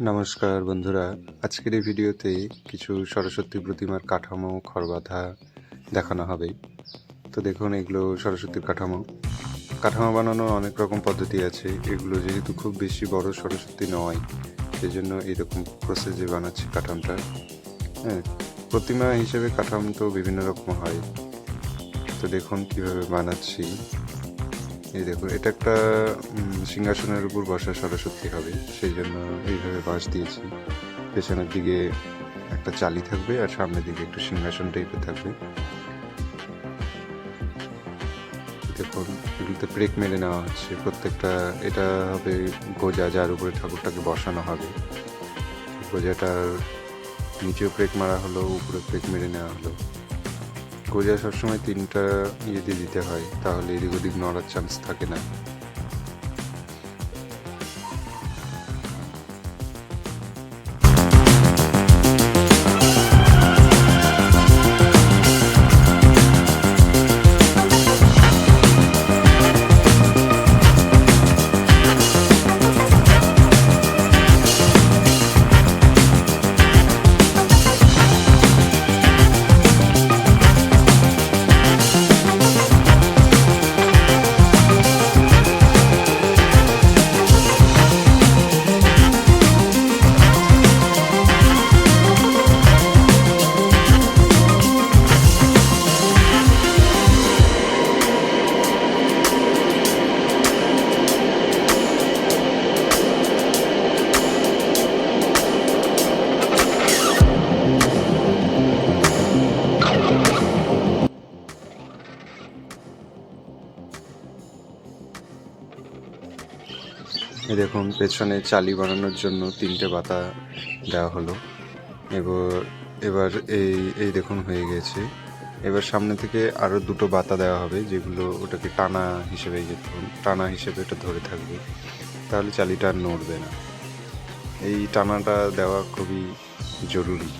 নমস্কার বন্ধুরা। আজকের এই ভিডিওতে কিছু সরস্বতী প্রতিমার কাঠামো, খড়বাঁধা দেখানো হবে। তো দেখুন, এগুলো সরস্বতীর কাঠামো। কাঠামো বানানোর অনেক রকম পদ্ধতি আছে। এগুলো যেহেতু খুব বেশি বড় সরস্বতী নয় সেই জন্য এইরকম প্রসেসে বানাচ্ছি কাঠামটা। হ্যাঁ প্রতিমা হিসেবে কাঠাম তো বিভিন্ন রকম হয়। তো দেখুন, কীভাবে বানাচ্ছি। এই দেখুন, এটা একটা সিংহাসনের উপর বসা সরস্বতী হবে, সেই জন্য এইভাবে বাঁশ দিয়েছি। পেছনের দিকে একটা চালি থাকবে আর সামনের দিকে একটু সিংহাসন টাইপের থাকবে। দেখুন, এগুলোতে ব্রেক মেরে নেওয়া হচ্ছে। প্রত্যেকটা, এটা হবে গোজা যার উপরে ঠাকুরটাকে বসানো হবে। গোজাটার নিচেও ব্রেক মারা হলো উপরে ব্রেক মেরে নেওয়া হলো। গোজা সবসময় তিনটা ইয়ে দিয়ে দিতে হয় তাহলে এদিক ওদিক নড়ার চান্স থাকে না। দেখুন, পেছনে চালি বানানোর জন্য তিনটে পাতা দেওয়া হলো। এবার এবার এই এই দেখুন হয়ে গেছে। এবার সামনে থেকে আরও দুটো বাতা দেওয়া হবে, যেগুলো ওটাকে টানা হিসেবে এই যে টানা হিসেবে এটা ধরে থাকবে। তাহলে চালিটা আর নড়বে না। এই টানাটা দেওয়া খুবই জরুরি।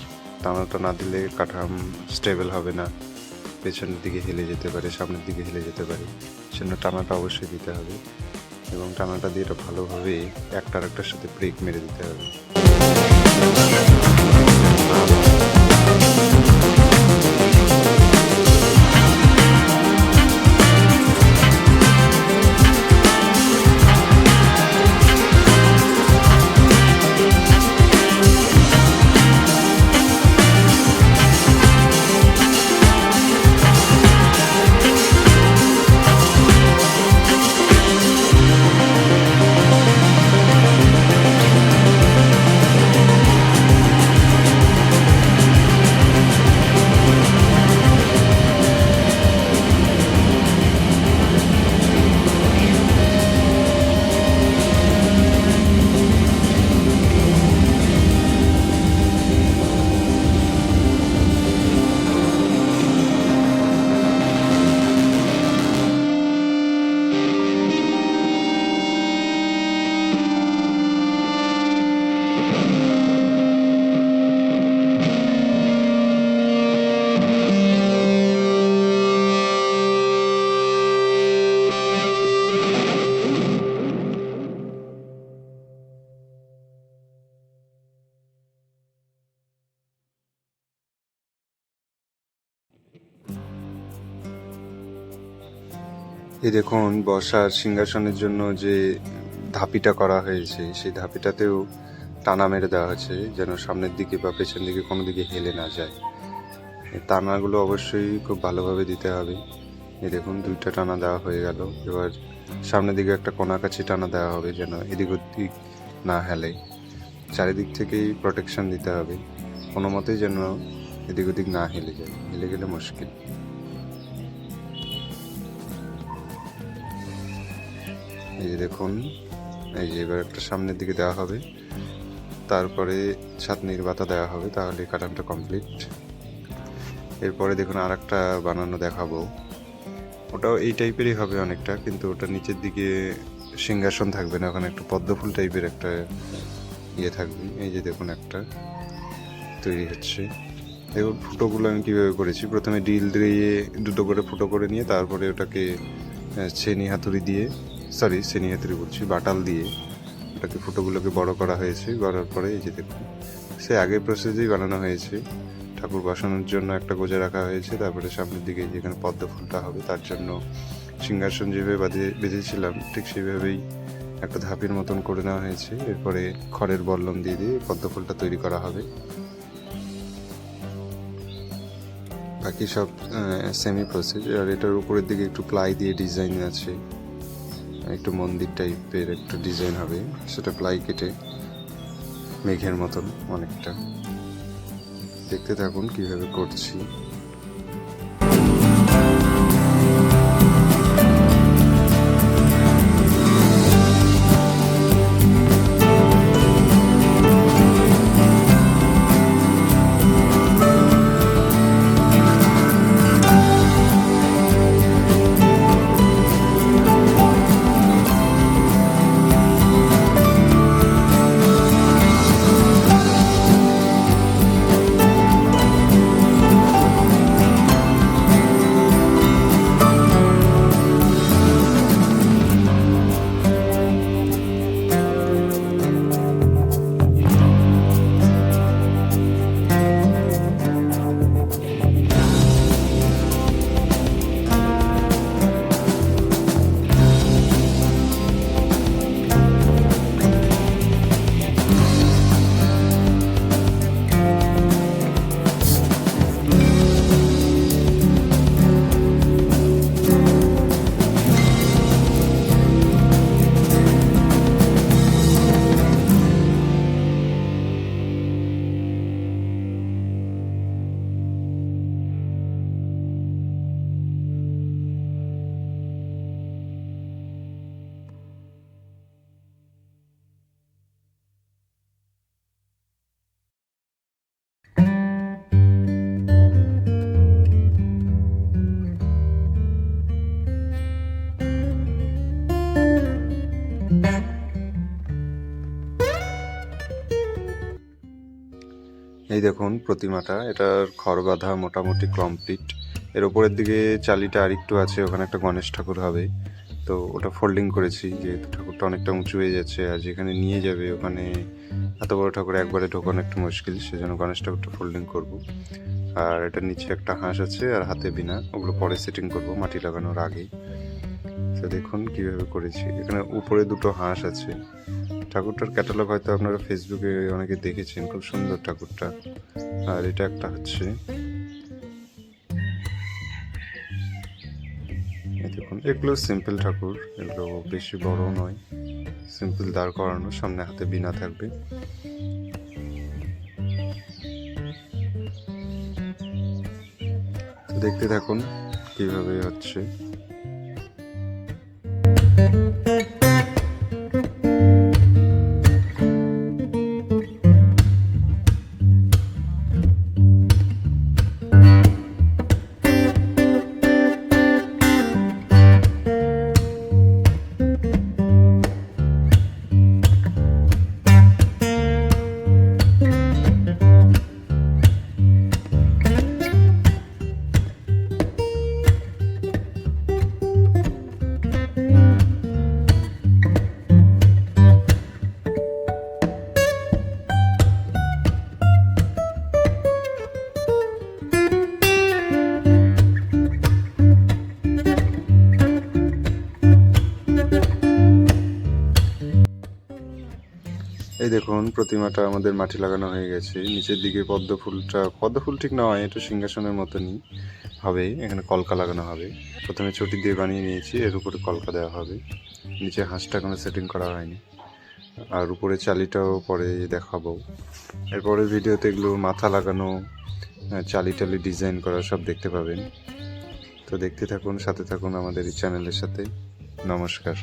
টানাটা না দিলে কাঠাম স্টেবল হবে না। পেছনের দিকে হেলে যেতে পারে, সামনের দিকে হেলে যেতে পারে। সেজন্য টানাটা অবশ্যই দিতে হবে। এবং টানাটা দিয়ে এটা ভালোভাবে একটার একটার সাথে ব্রেক মেরে দিতে হবে। এই দেখুন বসার সিংহাসনের জন্য যে ধাপিটা করা হয়েছে, সেই ধাপিটাতেও টানা মেরে দেওয়া হয়েছে, যেন সামনের দিকে বা পেছন দিকে কোনো দিকে হেলে না যায়। টানাগুলো অবশ্যই খুব ভালোভাবে দিতে হবে। এই দেখুন, দুইটা টানা দেওয়া হয়ে গেল। এবার সামনের দিকে একটা কোনাকাছি টানা দেওয়া হবে, যেন এদিক ওদিক না হেলে। চারিদিক থেকেই প্রোটেকশন দিতে হবে। কোনো মতেই যেন এদিক ওদিক না হেলে যায়। হেলে গেলে মুশকিল। এই যে দেখুন, এই যে এবার একটা সামনের দিকে দেওয়া হবে। তারপরে ছাতনির বাতা দেওয়া হবে, তাহলে কাটানটা কমপ্লিট এরপরে দেখুন আর একটা বানানো দেখাবো। ওটাও এই টাইপেরই হবে অনেকটা, কিন্তু ওটা নিচের দিকে সিংহাসন থাকবে না, ওখানে একটা পদ্মফুল টাইপের একটা ইয়ে থাকবে। এই যে দেখুন একটা তৈরি হচ্ছে। দেখুন ফুটোগুলো আমি কীভাবে করেছি, প্রথমে ডিল দিয়ে দুটো করে ফুটো করে নিয়ে, তারপরে ওটাকে ছেনি হাতুড়ি দিয়ে সরি হাতুড়ি বলছি বাটাল দিয়ে ওটা ফুটোটাকে ফুটোগুলোকে বড় করা হয়েছে করার পরে এই যে দেখুন। সে আগের প্রসেসেই বানানো হয়েছে, ঠাকুর বসানোর জন্য একটা গোজা রাখা হয়েছে, তারপরে সামনের দিকে যেখানে পদ্ম ফুলটা হবে, তার জন্য সিংহাসন যেভাবে বাঁধে, বেঁধেছিলাম, ঠিক সেইভাবেই একটা ধাপের মতন করে নেওয়া হয়েছে। এরপরে খড়ের বল্লম দিয়ে দিয়ে পদ্ম ফুলটা তৈরি করা হবে। বাকি সব সেমি প্রসেস আর এটার উপরের দিকে একটু প্লাই দিয়ে ডিজাইন আছে। একটু মন্দির টাইপের একটা ডিজাইন হবে। সেটা প্লাই কেটে মেঘের মতন অনেকটা। দেখতে থাকুন কীভাবে করছি। এই দেখুন প্রতিমাটা, এটার খড় বাঁধা মোটামুটি কমপ্লিট এর উপরের দিকে চালিটা আরেকটু আছে, ওখানে একটা গণেশ ঠাকুর হবে। তো ওটা ফোল্ডিং করেছি, যেহেতু ঠাকুরটা অনেকটা উঁচু হয়ে যাচ্ছে, আর যেখানে নিয়ে যাবে ওখানে এত বড় ঠাকুর একবারে ঢোকানো একটু মুশকিল, সেজন্য গণেশ ঠাকুরটা ফোল্ডিং করব। আর এটার নিচে একটা হাঁস আছে, আর হাতে বিনা ওগুলো পরে সেটিং করব, মাটি লাগানোর আগেই তো দেখুন কীভাবে করেছি, এখানে উপরে দুটো হাঁস আছে। ঠাকুরটার ক্যাটালগ হয়তো আপনারা ফেসবুকে অনেকে দেখেছেন, খুব সুন্দর ঠাকুরটা। আর এটা একটা হচ্ছে। দেখুন, এগুলো সিম্পল ঠাকুর, এগুলো বেশি বড় নয়। সিম্পল দাঁড় করানো, সামনে হাতে বিনা থাকবে। দেখতে থাকুন কীভাবে হচ্ছে। এই দেখুন, প্রতিমাটা আমাদের মাটি লাগানো হয়ে গেছে। নিচের দিকে পদ্ম ফুলটা পদ্ম ফুল ঠিক নয় এটা সিংহাসনের মতনই হবে, এখানে কলকা লাগানো হবে। প্রথমে ছুটি দিয়ে বানিয়ে নিয়েছি, এর উপরে কলকা দেওয়া হবে। নিচে হাঁসটা কোনো সেটিং করা হয়নি। আর উপরে চালিটাও পরে দেখাবো। এরপরে ভিডিওতে এগুলো মাথা লাগানো চালি টালি ডিজাইন করা সব দেখতে পাবেন। তো দেখতে থাকুন, সাথে থাকুন আমাদের এই চ্যানেলের সাথে। নমস্কার।